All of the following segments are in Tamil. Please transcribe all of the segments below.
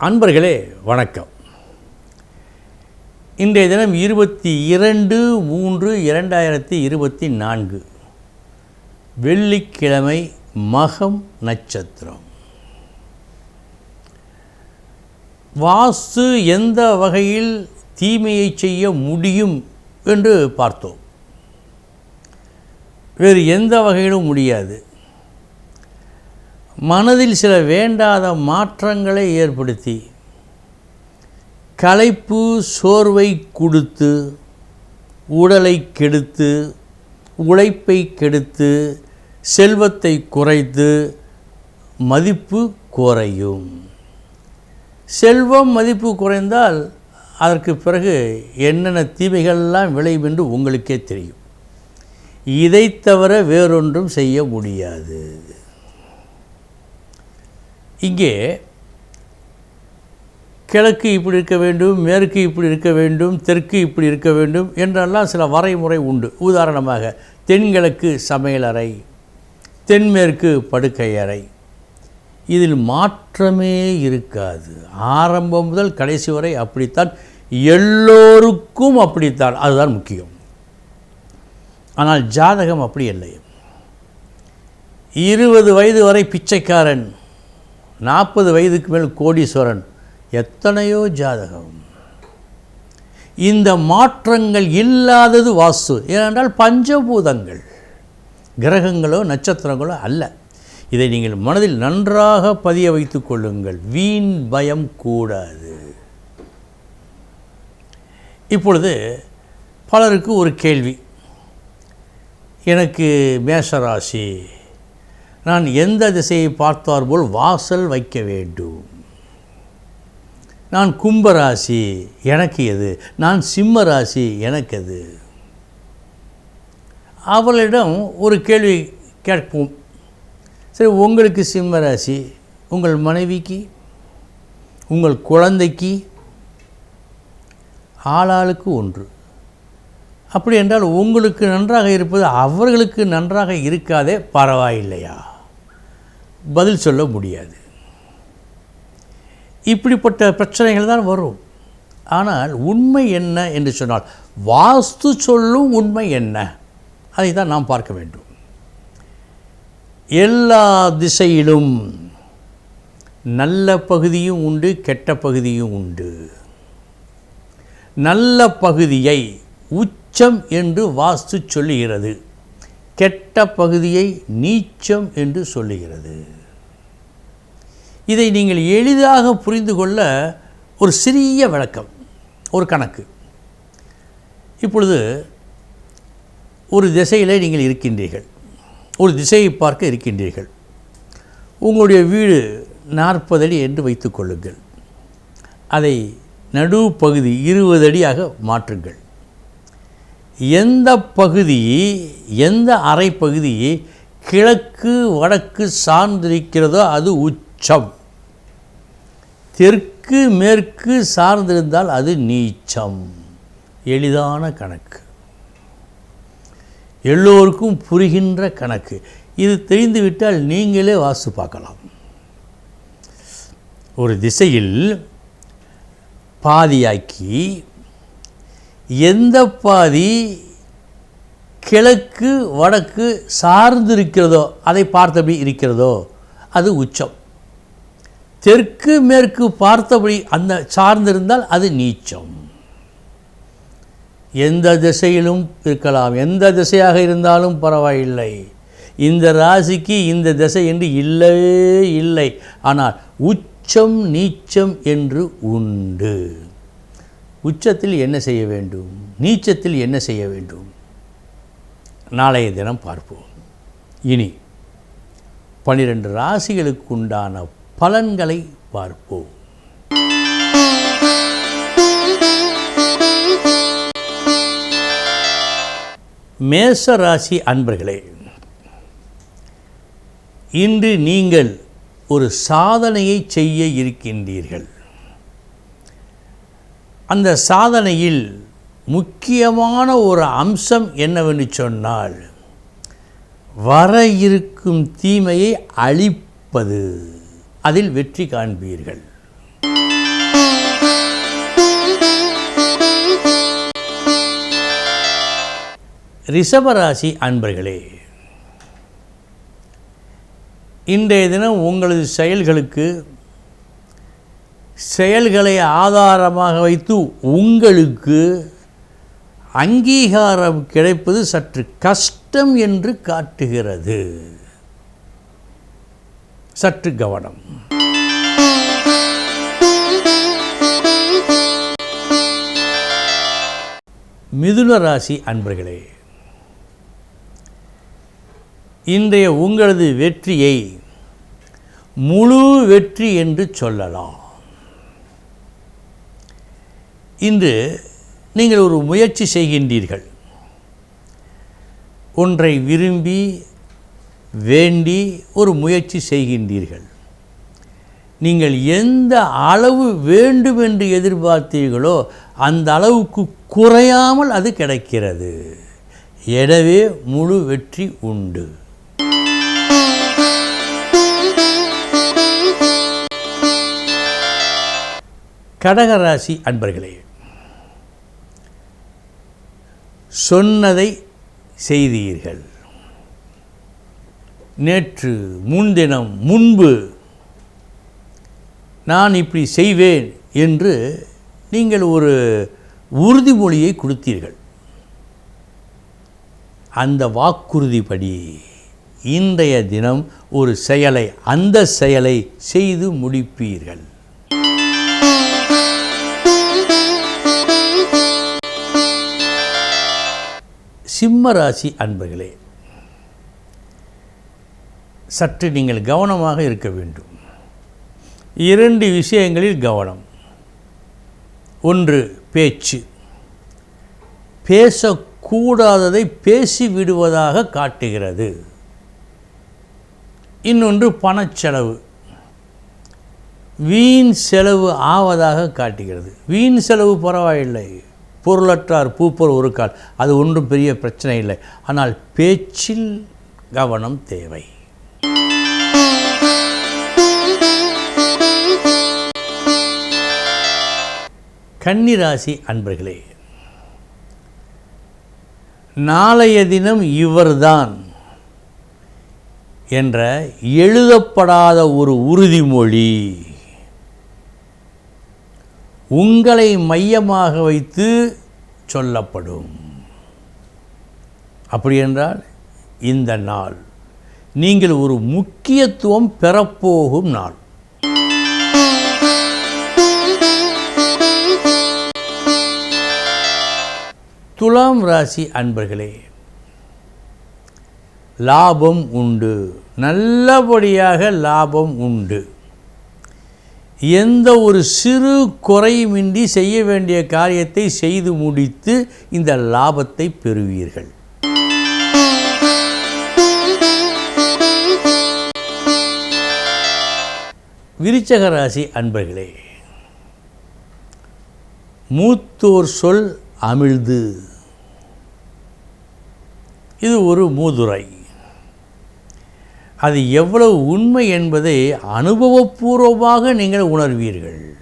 அன்பர்களே வணக்கம். இன்றைய தினம் இருபத்தி இரண்டு மூன்று இரண்டாயிரத்தி இருபத்தி நான்கு. வெள்ளிக்கிழமை மகம் நட்சத்திரம். வாஸ்து எந்த வகையில் தீமையை செய்ய முடியும் என்று பார்த்தோம். வேறு எந்த வகையிலும் முடியாது. மனதில் சில வேண்டாத மாற்றங்களை ஏற்படுத்தி களைப்பு சோர்வை கொடுத்து உடலை கெடுத்து உழைப்பை கெடுத்து செல்வத்தை குறைத்து மதிப்பு குறையும். செல்வம் மதிப்பு குறைந்தால் அதற்கு பிறகு என்னென்ன தீமைகள்லாம் விளையும் என்று உங்களுக்கே தெரியும். இதை தவிர வேறொன்றும் செய்ய முடியாது. இங்கே கிழக்கு இப்படி இருக்க வேண்டும் மேற்கு இப்படி இருக்க வேண்டும் தெற்கு இப்படி இருக்க வேண்டும் என்றெல்லாம் சில வரைமுறை உண்டு. உதாரணமாக தென்கிழக்கு சமையலறை தென்மேற்கு படுக்கை அறை இதில் மாற்றமே இருக்காது. ஆரம்பம் முதல் கடைசி வரை அப்படித்தான் எல்லோருக்கும் அப்படித்தான். அதுதான் முக்கியம். ஆனால் ஜாதகம் அப்படி இல்லை. இருபது வயது வரை பிச்சைக்காரன் நாற்பது வயதுக்கு மேல் கோடீஸ்வரன் எத்தனையோ ஜாதகம். இந்த மாற்றங்கள் இல்லாதது வாஸ்து. ஏனென்றால் பஞ்சபூதங்கள். கிரகங்களோ நட்சத்திரங்களோ அல்ல. இதை நீங்கள் மனதில் நன்றாக பதிய வைத்துக் கொள்ளுங்கள். வீண் பயம் கூடாது. இப்பொழுது பலருக்கு ஒரு கேள்வி. எனக்கு மேஷராசி நான் எந்த திசையை பார்த்தார் போல் வாசல் வைக்க வேண்டும். நான் கும்பராசி எனக்கு எது? நான் சிம்ம ராசி எனக்கு எது? அவளிடம் ஒரு கேள்வி கேட்போம். சரி உங்களுக்கு சிம்ம ராசி உங்கள் மனைவிக்கு உங்கள் குழந்தைக்கு ஆளாளுக்கு ஒன்று. அப்படி என்றால் உங்களுக்கு நன்றாக இருப்பது அவர்களுக்கு நன்றாக இருக்காதே பரவாயில்லையா? பதில் சொல்ல முடியாது. இப்படிப்பட்ட பிரச்சனைகள் தான் வரும். ஆனால் உண்மை என்ன என்று சொன்னால் வாஸ்து சொல்லும் உண்மை என்ன? அதை தான் நாம் பார்க்க வேண்டும். எல்லா திசையிலும் நல்ல பகுதியும் உண்டு கெட்ட பகுதியும் உண்டு. நல்ல பகுதியை உச்சம் என்று வாஸ்து சொல்லுகிறது. கெட்ட பகுதியை நீச்சம் என்று சொல்லுகிறது. இதை நீங்கள் எளிதாக புரிந்து கொள்ள ஒரு சிறிய விளக்கம் ஒரு கணக்கு. இப்பொழுது ஒரு திசையில் நீங்கள் இருக்கின்றீர்கள். ஒரு திசையை பார்க்க இருக்கின்றீர்கள். உங்களுடைய வீடு நாற்பது அடி என்று வைத்துக்கொள்ளுங்கள் அதை நடுப்பகுதி பகுதி இருபது அடியாக மாற்றுங்கள். எந்த பகுதி எந்த அரை பகுதி கிழக்கு வடக்கு சார்ந்திருக்கிறதோ அது உச்சம். தெற்கு மேற்கு சார்ந்திருந்தால் அது நீச்சம். எளிதான கணக்கு. எல்லோருக்கும் புரிகின்ற கணக்கு. இது தெரிந்துவிட்டால் நீங்களே வாசு பார்க்கலாம். ஒரு திசையில் பாதியாக்கி எந்த பாதி கிழக்கு வடக்கு சார்ந்து இருக்கிறதோ அதை பார்த்தபடி இருக்கிறதோ அது உச்சம். தெற்கு மேற்கு பார்த்தபடி அந்த சார்ந்திருந்தால் அது நீச்சம். எந்த திசையிலும் இருக்கலாம். எந்த திசையாக இருந்தாலும் பரவாயில்லை. இந்த ராசிக்கு இந்த திசை என்று இல்லவே இல்லை. ஆனால் உச்சம் நீச்சம் என்று உண்டு. உச்சத்தில் என்ன செய்ய வேண்டும்? நீச்சத்தில் என்ன செய்ய வேண்டும்? நாளைய தினம் பார்ப்போம். இனி பனிரெண்டு ராசிகளுக்கு உண்டான பலன்களை பார்ப்போம். மேச ராசி அன்பர்களே இன்று நீங்கள் ஒரு சாதனையை செய்ய இருக்கின்றீர்கள். அந்த சாதனையில் முக்கியமான ஒரு அம்சம் என்னவென்று சொன்னால் வர இருக்கும் தீமையை அழிப்பது. அதில் வெற்றி காண்பீர்கள். ரிஷபராசி அன்பர்களே இன்றைய தினம் உங்களது செயல்களுக்கு செயல்களை ஆதாரமாக வைத்து உங்களுக்கு அங்கீகாரம் கிடைப்பது சற்று கஷ்டம் என்று காட்டுகிறது. சற்று கவனம். மிதுன ராசி அன்பர்களே இன்றைய உங்களது வெற்றியை முழு வெற்றி என்று சொல்லலாம். இன்று நீங்கள் ஒரு முயற்சி செய்கின்றீர்கள். ஒன்றை விரும்பி வேண்டி ஒரு முயற்சி செய்கின்றீர்கள். நீங்கள் எந்த அளவு வேண்டும் என்று எதிர்பார்த்தீர்களோ அந்த அளவுக்கு குறையாமல் அது கிடைக்கிறது. எனவே முழு வெற்றி உண்டு. கடகராசி அன்பர்களே சொன்னதை செய்தீர்கள். நேற்று முன்தினம் முன்பு நான் இப்படி செய்வேன் என்று நீங்கள் ஒரு உறுதிமொழியை கொடுத்தீர்கள். அந்த வாக்குறுதிப்படி இன்றைய தினம் ஒரு செயலை அந்த செயலை செய்து முடிப்பீர்கள். சிம்ம ராசி அன்பர்களே சற்று நீங்கள் கவனமாக இருக்க வேண்டும். இரண்டு விஷயங்களில் கவனம். ஒன்று பேச்சு. பேசக்கூடாததை பேசி விடுவதாக காட்டுகிறது. இன்னொன்று பணச்செலவு. வீண் செலவு ஆவதாக காட்டுகிறது. வீண் செலவு பரவாயில்லை. பொருளற்றார் பூப்பொருள் ஒரு கால். அது ஒன்றும் பெரிய பிரச்சனை இல்லை. ஆனால் பேச்சில் கவனம் தேவை. கன்னிராசி அன்பர்களே நாளைய தினம் இவர்தான் என்ற எழுதப்படாத ஒரு உறுதிமொழி. உங்களை மையமாக வைத்து சொல்லப்படும். அப்படி என்றால் இந்த நாள் நீங்கள் ஒரு முக்கியத்துவம் பெறப்போகும் நாள். துலாம் ராசி அன்பர்களே லாபம் உண்டு. நல்லபடியாக லாபம் உண்டு. எந்த ஒரு சிறு குறையுமின்றி செய்ய வேண்டிய காரியத்தை செய்து முடித்து இந்த லாபத்தை பெறுவீர்கள். விருச்சக ராசி அன்பர்களே மூத்தோர் சொல் அமிழ்து. இது ஒரு மூதுரை. அது எவ்வளவு உண்மை என்பதை அனுபவபூர்வமாக நீங்கள் உணர்வீர்கள்.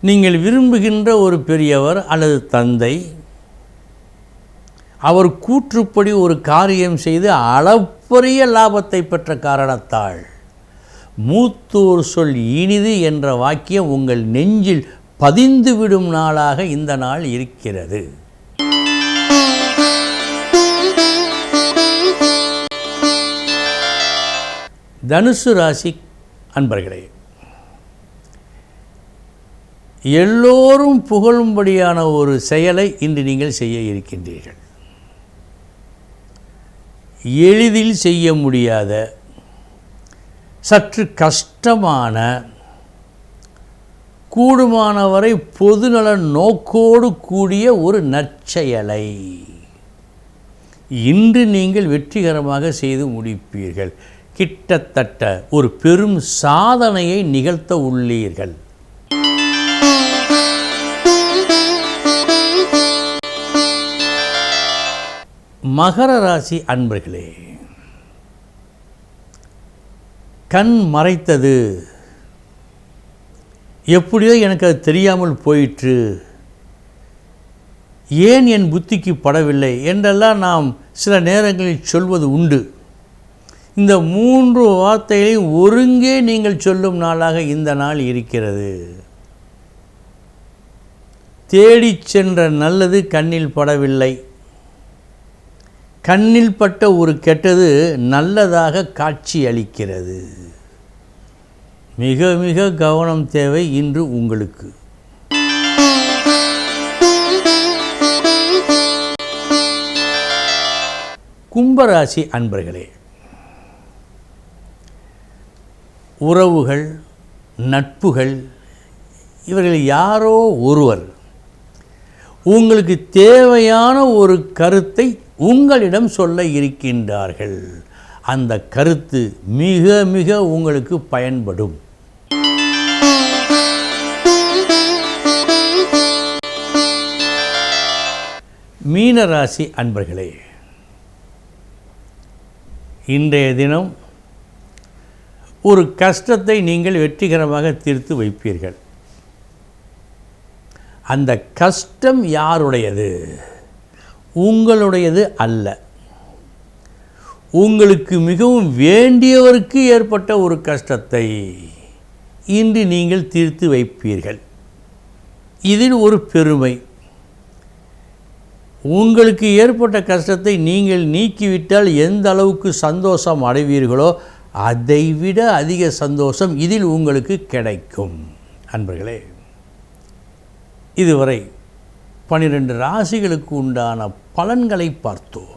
நீங்கள் விரும்புகின்ற ஒரு பெரியவர் அல்லது தந்தை அவர் கூற்றுப்படி ஒரு காரியம் செய்து அளப்பரிய லாபத்தை பெற்ற காரணத்தால் மூத்தோர் சொல் இனிது என்ற வாக்கியம் உங்கள் நெஞ்சில் பதிந்துவிடும் நாளாக இந்த நாள் இருக்கிறது. தனுசு ராசி அன்பர்களே எல்லோரும் புகழும்படியான ஒரு செயலை இன்று நீங்கள் செய்ய இருக்கின்றீர்கள். எளிதில் செய்ய முடியாத சற்று கஷ்டமான கூடுமானவரை பொதுநல நோக்கோடு கூடிய ஒரு நற்செயலை. இன்று நீங்கள் வெற்றிகரமாக செய்து முடிப்பீர்கள். கிட்டத்தட்ட ஒரு பெரும் சாதனையை நிகழ்த்த உள்ளீர்கள். மகர ராசி அன்பர்களே கண் மறைத்தது எப்படியோ எனக்கு அது தெரியாமல் போயிற்று. ஏன் என் புத்திக்கு படவில்லை என்றெல்லாம் நாம் சில நேரங்களில் சொல்வது உண்டு. இந்த மூன்று வார்த்தைகளையும் ஒருங்கே நீங்கள் சொல்லும் நாளாக இந்த நாள் இருக்கிறது. தேடிச் சென்ற நல்லது கண்ணில் படவில்லை. கண்ணில் பட்ட ஒரு கெட்டது நல்லதாக காட்சி அளிக்கிறது. மிக மிக கவனம் தேவை இன்று உங்களுக்கு. கும்பராசி அன்பர்களே உறவுகள் நட்புகள் இவர்கள் யாரோ ஒருவர் உங்களுக்கு தேவையான ஒரு கருத்தை உங்களிடம் சொல்ல இருக்கின்றார்கள். அந்த கருத்து மிக மிக உங்களுக்கு பயன்படும். மீனராசி அன்பர்களே இன்றைய தினம் ஒரு கஷ்டத்தை நீங்கள் வெற்றிகரமாக தீர்த்து வைப்பீர்கள். அந்த கஷ்டம் யாருடையது? உங்களுடையது அல்ல. உங்களுக்கு மிகவும் வேண்டியவருக்கு ஏற்பட்ட ஒரு கஷ்டத்தை இன்று நீங்கள் தீர்த்து வைப்பீர்கள். இதில் ஒரு பெருமை. உங்களுக்கு ஏற்பட்ட கஷ்டத்தை நீங்கள் நீக்கிவிட்டால் எந்த அளவுக்கு சந்தோஷம் அடைவீர்களோ அதைவிட அதிக சந்தோஷம் இதில் உங்களுக்கு கிடைக்கும். அன்பர்களே இதுவரை பனிரெண்டு ராசிகளுக்கு உண்டான பலன்களை பார்த்தோம்.